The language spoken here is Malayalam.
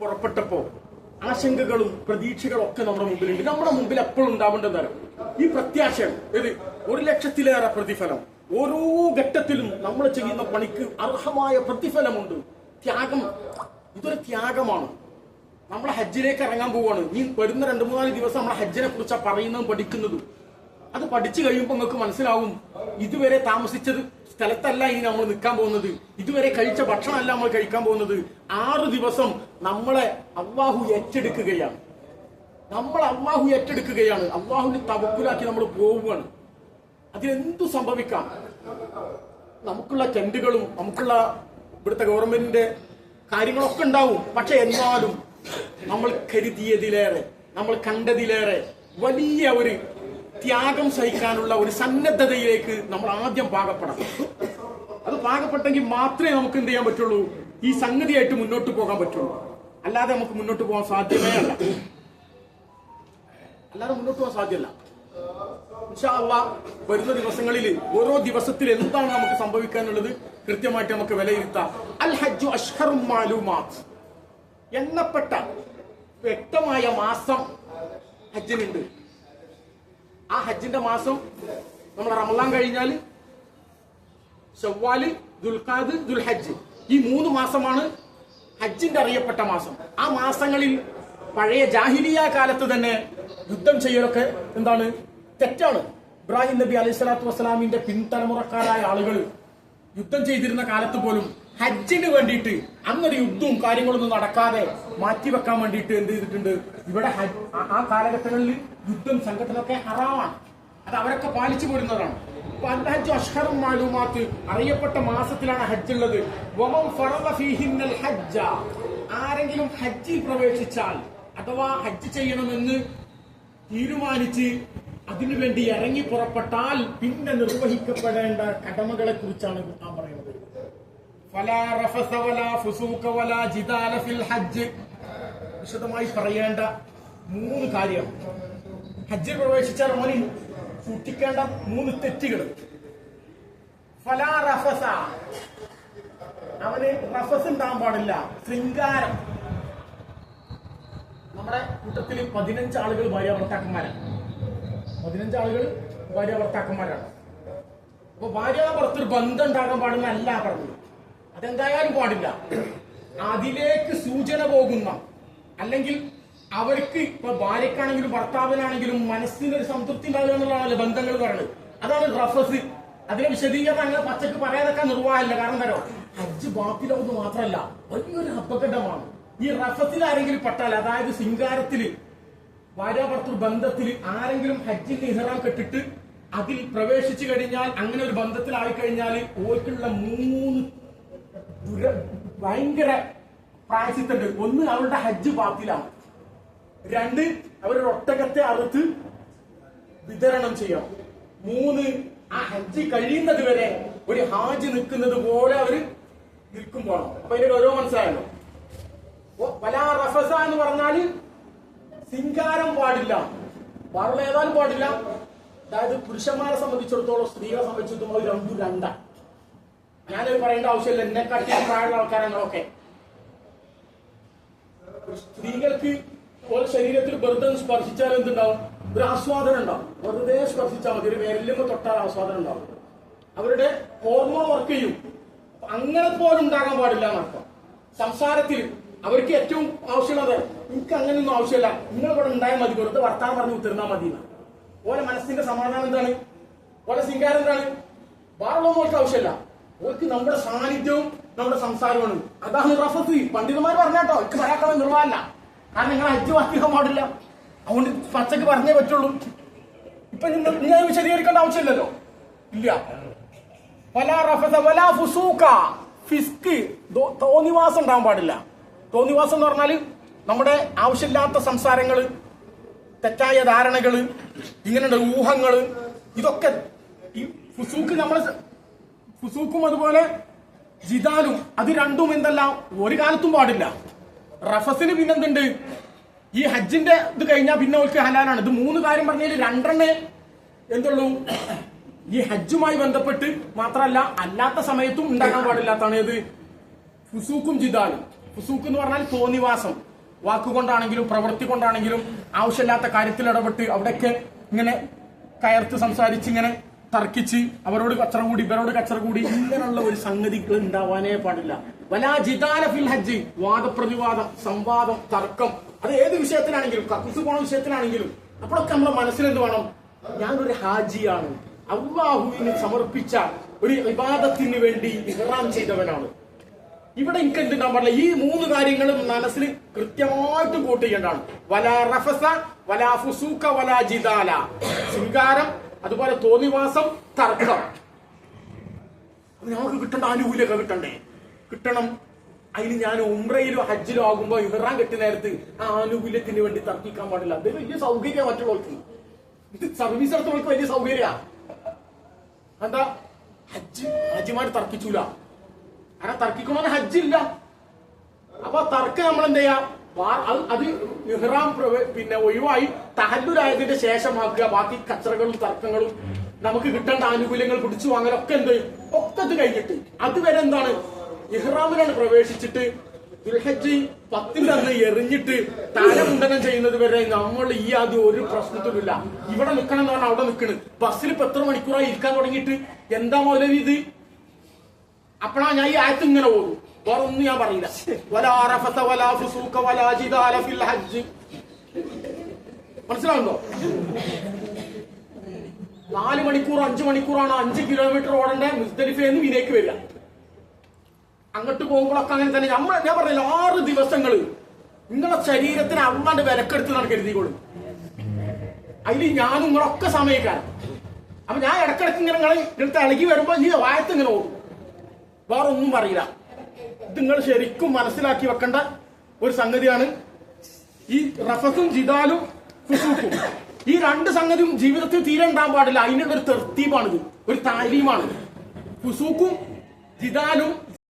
പുറപ്പെട്ടപ്പോ ആശങ്കകളും പ്രതീക്ഷകളും ഒക്കെ നമ്മുടെ മുമ്പിലുണ്ട്. നമ്മുടെ മുമ്പിൽ എപ്പോഴും ഉണ്ടാവേണ്ടതാണ് ഈ പ്രത്യാശയാണ് ഇത് ഒരു ലക്ഷത്തിലേറെ പ്രതിഫലം. ഓരോ ഘട്ടത്തിലും നമ്മൾ ചെയ്യുന്ന പണിക്ക് അർഹമായ പ്രതിഫലമുണ്ട്. ത്യാഗം ഇതൊരു ത്യാഗമാണ്. നമ്മൾ ഹജ്ജിലേക്ക് ഇറങ്ങാൻ പോവാണ്. ഈ വരുന്ന രണ്ടു മൂന്നാൽ ദിവസം നമ്മൾ ഹജ്ജിനെ കുറിച്ചാണ് പറയുന്നതും പഠിക്കുന്നതും. അത് പഠിച്ചു കഴിയുമ്പോൾ നിങ്ങൾക്ക് മനസ്സിലാവും. ഇതുവരെ താമസിച്ചത് സ്ഥലത്തല്ല ഇനി നമ്മൾ നിൽക്കാൻ പോകുന്നത്. ഇതുവരെ കഴിച്ച ഭക്ഷണമല്ല നമ്മൾ കഴിക്കാൻ പോകുന്നത്. ആറ് ദിവസം നമ്മളെ അള്ളാഹു ഏറ്റെടുക്കുകയാണ്. നമ്മൾ അള്ളാഹു ഏറ്റെടുക്കുകയാണ്. അള്ളാഹുവിന് തവക്കുലാക്കി നമ്മൾ പോവുകയാണ്. അതിലെന്തു സംഭവിക്കാം? നമുക്കുള്ള ടെന്റുകളും നമുക്കുള്ള ഇവിടുത്തെ ഗവൺമെന്റിന്റെ കാര്യങ്ങളൊക്കെ ഉണ്ടാവും. പക്ഷെ എന്നാലും നമ്മൾ കരുതിയതിലേറെ നമ്മൾ കണ്ടതിലേറെ വലിയ ഒരു ത്യാഗം സഹിക്കാനുള്ള ഒരു സന്നദ്ധതയിലേക്ക് നമ്മൾ ആദ്യം പാകപ്പെടണം. അത് പാകപ്പെട്ടെങ്കിൽ മാത്രമേ നമുക്ക് എന്ത് ചെയ്യാൻ പറ്റുള്ളൂ? ഈ സംഗതിയായിട്ട് മുന്നോട്ട് പോകാൻ പറ്റുള്ളൂ. അല്ലാതെ നമുക്ക് മുന്നോട്ട് പോകാൻ സാധ്യമേ അല്ല. അല്ലാതെ മുന്നോട്ട് പോകാൻ സാധ്യമല്ല. വരുന്ന ദിവസങ്ങളിൽ ഓരോ ദിവസത്തിൽ എന്താണ് നമുക്ക് സംഭവിക്കാനുള്ളത്? കൃത്യമായിട്ട് നമുക്ക് വിലയിരുത്താം. അൽ ഹജ്ജു അഷ്ഹറും മാലുമാത്. എണ്ണപ്പെട്ട വ്യക്തമായ മാസം ഹജ്ജിനുണ്ട്. ആ ഹജ്ജിന്റെ മാസം നമ്മൾ റമലാൻ കഴിഞ്ഞാൽ ഷവ്വാൽ ദുൽഖാദ് ദുൽഹജ്ജ്. ഈ മൂന്ന് മാസമാണ് ഹജ്ജിന്റെ അറിയപ്പെട്ട മാസം. ആ മാസങ്ങളിൽ പഴയ ജാഹിലിയ കാലത്ത് തന്നെ യുദ്ധം ചെയ്യലൊക്കെ എന്താണ്? തെറ്റാണ്. ഇബ്രാഹിം നബി അലൈഹി സ്വലാത്തു വസ്സലാമിന്റെ പിൻതലമുറക്കാരായ ആളുകൾ യുദ്ധം ചെയ്തിരുന്ന കാലത്ത് പോലും ഹജ്ജിന് വേണ്ടിയിട്ട് അന്നൊരു യുദ്ധവും കാര്യങ്ങളൊന്നും നടക്കാതെ മാറ്റിവെക്കാൻ വേണ്ടിയിട്ട് എന്ത് ചെയ്തിട്ടുണ്ട്? ഇവിടെ ആ- കാലഘട്ടങ്ങളിൽ യുദ്ധം സംഘത്തിലൊക്കെ ഹറാമാണ്. അത് അവരൊക്കെ പാലിച്ചു പോരുന്നതാണ് അപ്പൊ അൽ ഹജ്ജ് അഷ്ഹറും മാലൂമാത്ത് അറിയപ്പെട്ട മാസത്തിലാണ് ഹജ്ജ് ഉള്ളത് ഹജ്ജ. ആരെങ്കിലും ഹജ്ജിൽ പ്രവേശിച്ചാൽ അഥവാ ഹജ്ജ് ചെയ്യണമെന്ന് തീരുമാനിച്ച് അതിനുവേണ്ടി ഇറങ്ങി പുറപ്പെട്ടാൽ പിന്നെ നിർവഹിക്കപ്പെടേണ്ട കടമകളെ കുറിച്ചാണ് ഖുർആൻ പറയുന്നത് ഫലാ റഫസ വലാ ഫുസൂക വലാ ജിദാല ഫിൽ ഹജ്ജ് വിശദമായി പറയേണ്ട മൂന്ന് കാര്യം. ഹജ്ജിൽ പ്രവേശിച്ചാൽ അവന് സൂക്ഷിക്കേണ്ട മൂന്ന് തെറ്റുകൾ. ഫലാ റഫസ. അവന് റഫസ് ഉണ്ടാകാൻ പാടില്ല. ശൃംഗാരം. നമ്മുടെ കൂട്ടത്തിൽ പതിനഞ്ച് ആളുകൾ ഭാര്യ ഭർത്താക്കന്മാരാണ്. പതിനഞ്ച് ആളുകൾ ഭാര്യ ഭർത്താക്കന്മാരാണ്. അപ്പൊ ഭാര്യ ഭർത്തൃ ബന്ധം ഉണ്ടാകാൻ പാടില്ല അല്ല പറഞ്ഞു അതെന്തായാലും പാടില്ല. അതിലേക്ക് സൂചന പോകുന്ന അല്ലെങ്കിൽ അവർക്ക് ഇപ്പൊ ഭാര്യക്കാണെങ്കിലും ഭർത്താവിനാണെങ്കിലും മനസ്സിന് ഒരു സംതൃപ്തി ഉണ്ടാകുക എന്നുള്ളതാണല്ലോ ബന്ധങ്ങൾ പറയുന്നത്. അതാണ് റഫസ് അതിനെ വിശദീകരണം അങ്ങനെ പച്ചക്ക് പറയാതൊക്കെ നിർവാഹമില്ല. കാരണം എന്താ ഹജ്ജ് ബാത്തിലാവുന്നത് മാത്രമല്ല വലിയൊരു അപകടമാണ്. ഈ റഫസിൽ ആരെങ്കിലും പെട്ടാൽ അതായത് സിംഗാരത്തിൽ ഭാര്യാഭർത്തൃ ബന്ധത്തിൽ ആരെങ്കിലും ഹജ്ജിന്റെ ഇഹറാം കെട്ടിട്ട് അതിൽ പ്രവേശിച്ചു കഴിഞ്ഞാൽ അങ്ങനെ ഒരു ബന്ധത്തിലായി കഴിഞ്ഞാൽ ഓർക്കുള്ള മൂന്ന് ഭയങ്കര പ്രായച്ചിത്തുണ്ട് ഒന്ന് അവരുടെ ഹജ്ജ് പാത്തിലാണ് രണ്ട് അവരുടെ ഒട്ടകത്തെ അറുത്ത് വിതരണം ചെയ്യാം. മൂന്ന് ആ ഹജ്ജ് കഴിയുന്നത് വരെ ഒരു ഹാജ് നിൽക്കുന്നത് പോലെ അവർ നിൽക്കുമ്പോൾ അപ്പൊ അതിന്റെ ഓരോ മനസ്സിലായല്ലോ? വലാ റഫസ എന്ന് പറഞ്ഞാൽ സിംഗാരം പാടില്ല. ഏതാനും പാടില്ല. അതായത് പുരുഷന്മാരെ സംബന്ധിച്ചിടത്തോളം സ്ത്രീകളെ സംബന്ധിച്ചിടത്തോളം രണ്ടും രണ്ടാണ് ഞാനത് പറയേണ്ട ആവശ്യമില്ല. എന്നെ കാട്ടി പ്രായമുള്ള ആൾക്കാരാണൊക്കെ സ്ത്രീകൾക്ക് ഓരോ ശരീരത്തിൽ വെറുതെ സ്പർശിച്ചാൽ എന്തുണ്ടാവും? ഒരു ആസ്വാദനം ഉണ്ടാവും. വെറുതെ സ്പർശിച്ചാൽ മതി. ഒരു വിരലുമ്പോ തൊട്ടാൽ ആസ്വാദനം ഉണ്ടാവും. അവരുടെ ഹോർമോൺ വർക്ക് ചെയ്യും. അങ്ങനെ പോലും ഉണ്ടാകാൻ പാടില്ല എന്നർത്ഥം സംസാരത്തിൽ അവർക്ക് ഏറ്റവും ആവശ്യമുള്ളത് എനിക്ക് അങ്ങനെയൊന്നും ആവശ്യമില്ല. നിങ്ങൾ ഇവിടെ ഉണ്ടായാൽ മതി. വെറുതെ വർത്താനം പറഞ്ഞ് ഉത്തരുന്നാൽ മതി. ഓരോ മനസ്സിന്റെ സമാധാനം എന്താണ്? ഓരോ സിംഗാരം എന്താണ്? വേറുള്ളവർക്ക് ആവശ്യമില്ല. ഓർക്ക് നമ്മുടെ സാന്നിധ്യവും നമ്മുടെ സംസാരമാണ്. അതാണ് റഫത്ത് പണ്ഡിതന്മാർ പറഞ്ഞാട്ടോ എനിക്ക് പറയാക്കണം നിർവാഹമല്ല കാരണം നിങ്ങൾ അജ്ജ് വാക്കിക്കാൻ പാടില്ല. അതുകൊണ്ട് പച്ചക്ക് പറഞ്ഞേ പറ്റുള്ളൂ. ഇപ്പൊ നിങ്ങൾ വിശദീകരിക്കേണ്ട ആവശ്യമില്ലല്ലോ? ഇല്ല. വല റഫസ വല ഫുസൂക്ക ഫിസ്ക് തോന്നിവാസം ഉണ്ടാകാൻ പാടില്ല. തോന്നിവാസം എന്ന് പറഞ്ഞാൽ നമ്മുടെ ആവശ്യമില്ലാത്ത സംസാരങ്ങൾ തെറ്റായ ധാരണകൾ ഇങ്ങനെയുള്ള ഊഹങ്ങൾ ഇതൊക്കെ ഈ ഫുസൂക്ക് നമ്മൾ ഫുസൂക്കും അതുപോലെ ജിദാലും അത് രണ്ടും എന്തല്ല ഒരു കാലത്തും പാടില്ല. റഫസിന് പിന്നെന്തുണ്ട്? ഈ ഹജ്ജിന്റെ ഇത് കഴിഞ്ഞാൽ പിന്നെ അവർക്ക് ഹലാലാണ്. ഇത് മൂന്ന് കാര്യം പറഞ്ഞതിൽ രണ്ടെണ്ണേ എന്തുള്ളൂ? ഈ ഹജ്ജുമായി ബന്ധപ്പെട്ട് മാത്രമല്ല അല്ലാത്ത സമയത്തും ഉണ്ടാക്കാൻ പാടില്ലാത്താണ് ഏത്? ഫുസൂക്കും ജിദാലും. ഫുസൂക്ക് എന്ന് പറഞ്ഞാൽ തോന്നിവാസം. വാക്കുകൊണ്ടാണെങ്കിലും പ്രവൃത്തി കൊണ്ടാണെങ്കിലും ആവശ്യമില്ലാത്ത കാര്യത്തിൽ ഇടപെട്ട് അവിടെയൊക്കെ ഇങ്ങനെ കയർത്ത് സംസാരിച്ച് ഇങ്ങനെ തർക്കിച്ച് അവരോട് കച്ചറ കൂടി ഇവരോട് കച്ചറ കൂടി ഇങ്ങനെയുള്ള ഒരു സംഗതികൾ ഉണ്ടാവാനേ പാടില്ല. വലാ ജിദാല ഫിൽ ഹജ്ജ്. വാദപ്രതിവാദം സംവാദം തർക്കം. അത് ഏത് വിഷയത്തിനാണെങ്കിലും കക്കൂസ് പോണ വിഷയത്തിനാണെങ്കിലും. അപ്പോഴൊക്കെ നമ്മുടെ മനസ്സിൽ എന്ത് വേണം? ഞാനൊരു ഹാജിയാണ്. അള്ളാഹുവിന് സമർപ്പിച്ച ഒരു വിവാദത്തിന് വേണ്ടി ഇഹ്റാം ചെയ്തവനാണ്. ഇവിടെ എനിക്ക് എന്തുണ്ടാൻ പാടില്ല? ഈ മൂന്ന് കാര്യങ്ങളും മനസ്സിൽ കൃത്യമായിട്ട് കൂട്ട് ചെയ്യേണ്ടതാണ്. വലാ റഫസ വലാ ഫുസൂക്ക വലാ ജിദാല. ശൃംഗാരം അതുപോലെ തോന്നിവാസം തർക്കം. അത് നമുക്ക് കിട്ടേണ്ട ആനുകൂല്യമൊക്കെ കിട്ടണ്ടേ? കിട്ടണം. അതിന് ഞാൻ ഉംറയിലോ ഹജ്ജിലോ ആകുമ്പോ ഇഹ്റാൻ കെട്ടി നേരത്ത് ആ ആനുകൂല്യത്തിന് വേണ്ടി തർക്കിക്കാൻ പാടില്ല. അത് വലിയ സൗകര്യം മറ്റുള്ളവർക്ക്. ഇത് സർവീസ് എടുത്തവർക്ക് വലിയ സൗകര്യ എന്താ ഹജ്ജ് ഹജ്ജിമാർ തർക്കിച്ചൂല. കാരണം തർക്കിക്കണമെന്ന് ഹജ്ജില്ല. അപ്പൊ തർക്കം നമ്മൾ എന്ത് ചെയ്യാ അത് അത് ഇഹ്റാം പിന്നെ ഒഴിവായി തഹല്ലുരായതിന്റെ ശേഷമാക്കുക ബാക്കി കച്ചറകളും തർക്കങ്ങളും നമുക്ക് കിട്ടേണ്ട ആനുകൂല്യങ്ങൾ പിടിച്ചു വാങ്ങലൊക്കെ എന്ത് ഒക്കെ ഇത് കഴിഞ്ഞിട്ട്. അതുവരെ എന്താണ്? ഇഹ്റാമിലാണ് പ്രവേശിച്ചിട്ട് ദുൽഹജ് പത്തിന്റെ അന്ന് എറിഞ്ഞിട്ട് താരമുണ്ടനം ചെയ്യുന്നത് വരെ നമ്മൾ ഈ ആദ്യം ഒരു പ്രശ്നത്തിലില്ല ഇവിടെ നിൽക്കണം എന്ന് പറഞ്ഞാൽ അവിടെ നിൽക്കണ് ബസ്സിൽ ഇപ്പൊ എത്ര മണിക്കൂറായി ഇരിക്കാൻ തുടങ്ങിയിട്ട്? എന്താ മുതലവി ഇത്? അപ്പഴാ ഞാൻ ഈ ആയത്ത് ഇങ്ങനെ പോകും വേറെ ഒന്നും ഞാൻ പറയില്ല. മനസ്സിലാവുന്നോ? നാല് മണിക്കൂർ അഞ്ചു മണിക്കൂറാണ് അഞ്ച് കിലോമീറ്റർ ഓടേണ്ട മുസ്ദലിഫയിൽ വിനേക്ക് വരിക. അങ്ങോട്ട് പോകുമ്പോഴൊക്കെ അങ്ങനെ തന്നെ. നമ്മൾ ഞാൻ പറഞ്ഞില്ല ആറ് ദിവസങ്ങൾ നിങ്ങളെ ശരീരത്തിന് അള്ളാണ്ട് വിലക്കെടുത്ത് നടക്കരുതിക്കോളും അതിൽ ഞാനും നിങ്ങളൊക്കെ സമയക്കാരൻ അപ്പൊ ഞാൻ ഇടക്കിടക്ക് ഇങ്ങനെ നിങ്ങളെ ഇങ്ങനത്തെ ഇളകി വരുമ്പോ ഈ വായത്ത് ഇങ്ങനെ ഓടും. വേറെ ഒന്നും പറയില്ല. നിങ്ങൾ ശരിക്കും മനസ്സിലാക്കി വെക്കേണ്ട ഒരു സംഗതിയാണ് ഈ റഫസും ജിദാലും ഫുസൂക്കും ഈ രണ്ട് സംഗതിയും ജീവിതത്തിൽ തീരെ ഉണ്ടാകാൻ പാടില്ല. അതിനുള്ള ഒരു തെർത്തീപാണിത് ഒരു താലീമാണ്. ഫുസൂക്കും ജിദാലും